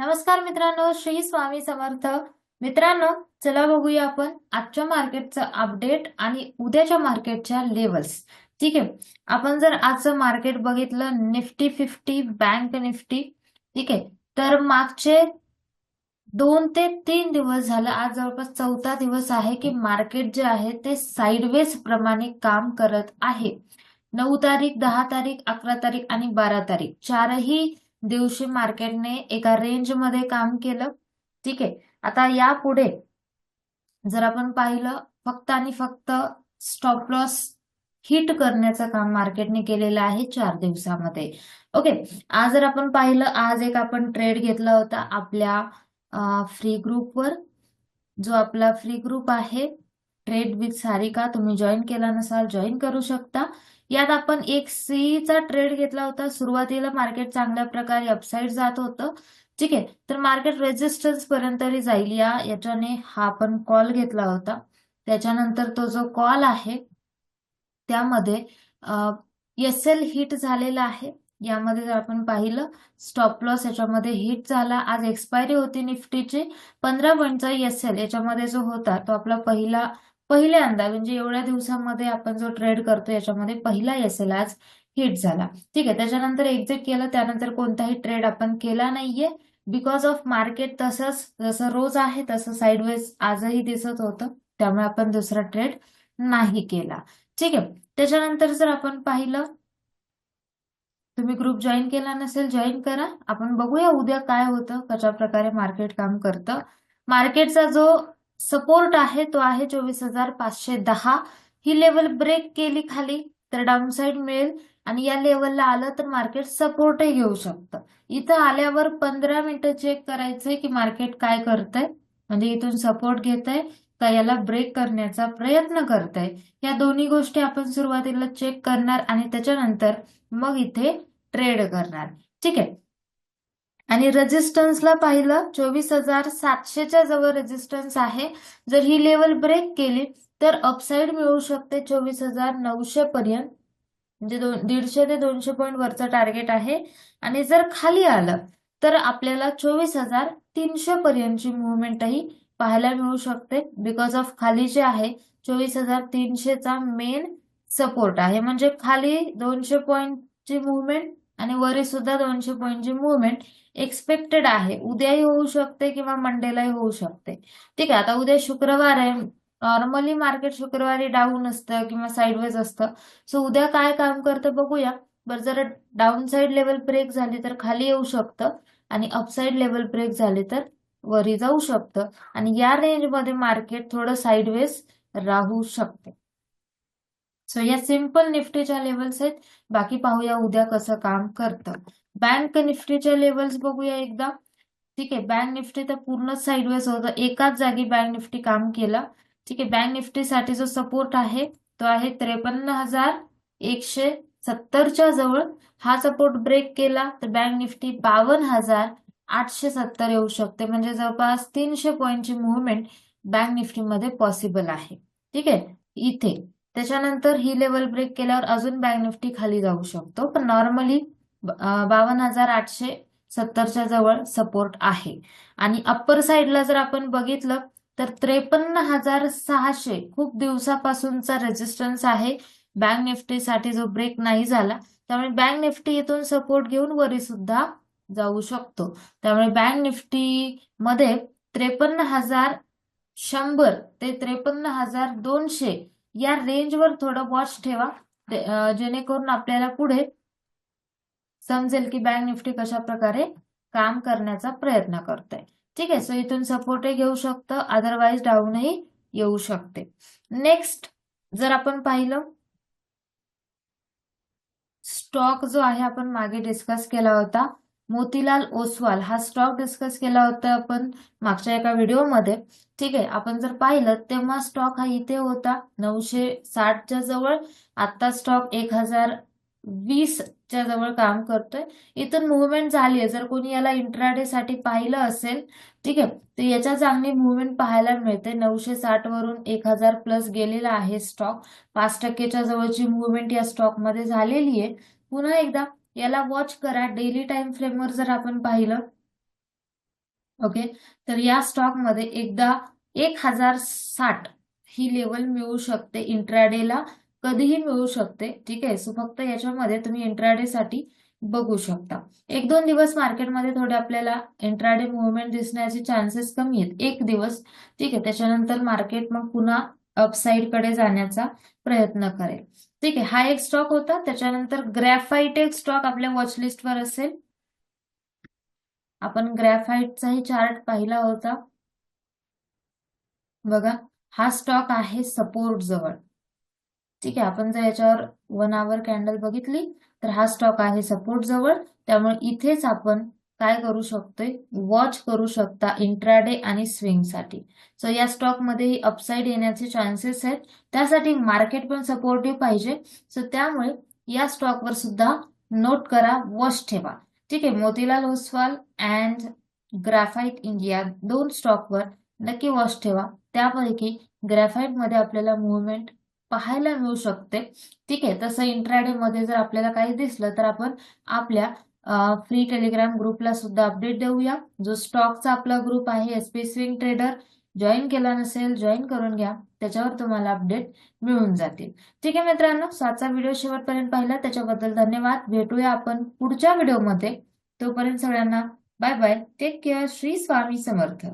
नमस्कार मित्रांनो श्री स्वामी समर्थ. मित्रांनो चला बघूया आपण आजच्या मार्केटचं अपडेट आणि उद्याच्या मार्केटच्या लेवल्स ठीक आहे? आपण जर आजचं मार्केट बघितलं निफ्टी फिफ्टी बँक निफ्टी ठीक आहे? तर मागचे दोन ते तीन दिवस झालं आज जवळपास चौथा दिवस आहे की मार्केट जे आहे ते साईडवेज प्रमाणे काम करत आहे. नऊ तारीख दहा तारीख अकरा तारीख आणि बारा तारीख. चारही दिवशी मार्केटने एका रेंजमध्ये काम केलं. ठीक आहे. आता यापुढे जर आपण पाहिलं फक्त आणि फक्त स्टॉप लॉस हिट करण्याचं काम मार्केटने केलेलं आहे चार दिवसामध्ये. ओके आज जर आपण पाहिलं आज एक आपण ट्रेड घेतला होता आपल्या फ्री ग्रुपवर जो आपला फ्री ग्रुप आहे ट्रेड विथ सारिका तुम्ही जॉईन केला नसाल जॉईन करू शकता. यात आपण एक चा ट्रेड घेतला होता. सुरुवातीला मार्केट चांगल्या प्रकारे अपसाईड जात होतं. ठीक आहे? तर मार्केट रेजिस्टन्स पर्यंत जाईल या. याच्याने हा आपण कॉल घेतला होता. त्याच्यानंतर तो जो कॉल आहे त्यामध्ये एस एल हिट झालेला आहे. यामध्ये जर आपण पाहिलं स्टॉप लॉस याच्यामध्ये हिट झाला. आज एक्सपायरी होती निफ्टीची. पंधरा पॉईंटचा एस एल याच्यामध्ये जो होता तो आपला पहिला पहिल्यांदा म्हणजे एवढ्या दिवसामध्ये आपण जो ट्रेड करतो याच्यामध्ये पहिला एस एल आज हिट झाला. ठीक आहे त्याच्यानंतर एक्झिट केलं त्यानंतर कोणताही ट्रेड आपण केला नाहीये. बिकॉज ऑफ मार्केट तसंच जसं रोज आहे तसं साईडवेज आजही दिसत होतं. त्यामुळे आपण दुसरा ट्रेड नाही केला. ठीक आहे त्याच्यानंतर जर आपण पाहिलं तुम्ही ग्रुप जॉईन केला नसेल जॉईन करा. आपण बघूया उद्या काय होतं कशा प्रकारे मार्केट काम करतं. मार्केटचा जो सपोर्ट आहे तो आहे चोवीस हजार पाचशे दहा. ही लेवल ब्रेक केली खाली तर डाऊनसाईड मिळेल. आणि या लेवलला आलं तर मार्केट सपोर्टही घेऊ शकतं. इथं आल्यावर पंधरा मिनिटं चेक करायचंय की मार्केट काय करतंय. म्हणजे इथून सपोर्ट घेत आहे का याला ब्रेक करण्याचा प्रयत्न करत आहे या दोन्ही गोष्टी आपण सुरुवातीला चेक करणार आणि त्याच्यानंतर मग इथे ट्रेड करणार. ठीक आहे? आणि रेजिस्टन्सला पाहिलं चोवीस हजार सातशेच्या जवळ रेजिस्टन्स आहे. जर ही लेवल ब्रेक केली तर अपसाईड मिळू शकते चोवीस हजार नऊशे पर्यंत म्हणजे दोन दीडशे ते दोनशे पॉईंट वरचं टार्गेट आहे. आणि जर खाली आलं तर आपल्याला चोवीस हजार तीनशे पर्यंतची मुवमेंटही पाहायला मिळू शकते. बिकॉज ऑफ खाली जे आहे चोवीस हजार तीनशेचा मेन सपोर्ट आहे. म्हणजे खाली दोनशे पॉईंटची मुवमेंट आणि वरी सुद्धा दोनशे पॉईंटची मुवमेंट एक्सपेक्टेड आहे. उद्याही होऊ शकते किंवा मंडेलाही होऊ शकते. ठीक आहे आता उद्या शुक्रवार आहे. नॉर्मली मार्केट शुक्रवारी डाऊन असतं किंवा साईडवेज असतं. सो उद्या काय काम करतं बघूया. बरं जर डाऊन साईड लेवल ब्रेक झाली तर खाली येऊ शकतं आणि अपसाईड लेवल ब्रेक झाली तर वरी जाऊ शकतं. आणि या रेंजमध्ये मार्केट थोडं साईडवेज राहू शकते. सो या सिंपल निफ्टीच्या लेवल्स आहेत. बाकी पाहूया उद्या कसं काम करतं. बँक निफ्टीच्या लेवल्स बघूया एकदा. ठीक आहे बँक निफ्टी तर पूर्ण साईडवेज होतं. एकाच जागी बँक निफ्टी काम केलं. ठीक आहे बँक निफ्टीसाठी जो सपोर्ट आहे तो आहे त्रेपन्न हजार एकशे सत्तरच्या जवळ. हा सपोर्ट ब्रेक केला तर बँक निफ्टी बावन्न हजार आठशे सत्तर येऊ शकते. म्हणजे जवळपास तीनशे पॉईंटची मुवमेंट बँक निफ्टीमध्ये पॉसिबल आहे. ठीक आहे इथे. त्याच्यानंतर ही लेवल ब्रेक केल्यावर अजून बँक निफ्टी खाली जाऊ शकतो. पण नॉर्मली बावन्न हजार आठशे सत्तरच्या जवळ सपोर्ट आहे. आणि अप्पर साईडला जर आपण बघितलं तर त्रेपन्न हजार सहाशे खूप दिवसापासूनचा रेजिस्टन्स आहे बँक निफ्टीसाठी जो ब्रेक नाही झाला. त्यामुळे बँक निफ्टी इथून सपोर्ट घेऊन वरी सुद्धा जाऊ शकतो. त्यामुळे बँक निफ्टी मध्ये त्रेपन्न हजार शंभर ते त्रेपन्न हजार दोनशे या रेंजवर थोडं वॉच ठेवा. जेणेकरून आपल्याला पुढे समजेल की बँक निफ्टी कशा प्रकारे काम करण्याचा प्रयत्न करतोय. ठीक आहे सो इथून सपोर्टही घेऊ शकतं अदरवाईज डाऊनही येऊ शकते. नेक्स्ट जर आपण पाहिलं स्टॉक जो आहे आपण मागे डिस्कस केला होता मोतीलाल ओसवाल हा स्टॉक डिस्कस केला होता आपण मागच्या एका व्हिडिओमध्ये ठीक आहे आपण जर पाहिलं तेव्हा स्टॉक हा इथे होता नऊशे साठच्या जवळ. आता स्टॉक एक हजार वीसच्या जवळ काम करतोय. इथून मुवमेंट झाली आहे. जर कोणी याला इंट्राडे साठी पाहिलं असेल ठीक आहे तर याच्या चांगली मुवमेंट पाहायला मिळते. नऊशे साठ वरून एक हजार प्लस गेलेला आहे स्टॉक पाच टक्केच्या जवळची मुवमेंट या स्टॉकमध्ये झालेली आहे. पुन्हा एकदा याला वॉच करा. डेली टाइम फ्रेमवर जर आपण पाहिलं ओके तर या स्टॉकमध्ये एकदा एक हजार साठ ही लेवल मिळू शकते. इंट्राडेला कधीही मिळू शकते. ठीक आहे? सो फक्त याच्यामध्ये तुम्ही इंट्राडे साठी बघू शकता. एक दोन दिवस मार्केटमध्ये थोडे आपल्याला इंट्राडे मुवमेंट दिसण्याचे चान्सेस कमी आहेत. एक दिवस. ठीक आहे? त्याच्यानंतर मार्केट मग पुन्हा अपसाईडकडे जाण्याचा प्रयत्न करेल. ठीक आहे हा एक स्टॉक होता. त्याच्यानंतर ग्रॅफाईट एक स्टॉक आपल्या वॉचलिस्ट वर असेल. आपण ग्रॅफाईटचाही चार्ट पाहिला होता. बघा हा स्टॉक आहे सपोर्ट जवळ. ठीक आहे आपण जर याच्यावर वन आवर कॅन्डल बघितली तर हा स्टॉक आहे सपोर्ट जवळ. त्यामुळे इथेच आपण काय करू शकतोय? वॉच करू शकता इंट्राडे आणि स्विंगसाठी. सो या स्टॉकमध्ये अपसाईड येण्याचे चान्सेस आहेत. त्यासाठी मार्केट पण सपोर्टिव्ह पाहिजे. सो त्यामुळे या स्टॉकवर सुद्धा नोट करा वॉच ठेवा. ठीक आहे? Motilal Oswal and graphite India दोन स्टॉकवर नक्की वॉच ठेवा. त्यापैकी ग्रॅफाईटमध्ये आपल्याला मुवमेंट पाहायला मिळू शकते. ठीक आहे? तसं इंट्राडे मध्ये जर आपल्याला काही दिसलं तर आपण आपल्या फ्री टेलिग्राम ग्रुपला सुद्धा अपडेट देऊया. जो स्टॉकचा आपला ग्रुप आहे एसपी स्विंग ट्रेडर जॉईन केला नसेल जॉईन करून घ्या. त्याच्यावर तुम्हाला अपडेट मिळून जातील. ठीक आहे मित्रांनो सातचा व्हिडिओ शेवटपर्यंत पाहिला. त्याच्याबद्दल धन्यवाद. भेटूया आपण पुढच्या व्हिडिओमध्ये तोपर्यंत सगळ्यांना bye bye take care Shri Swami Samarth.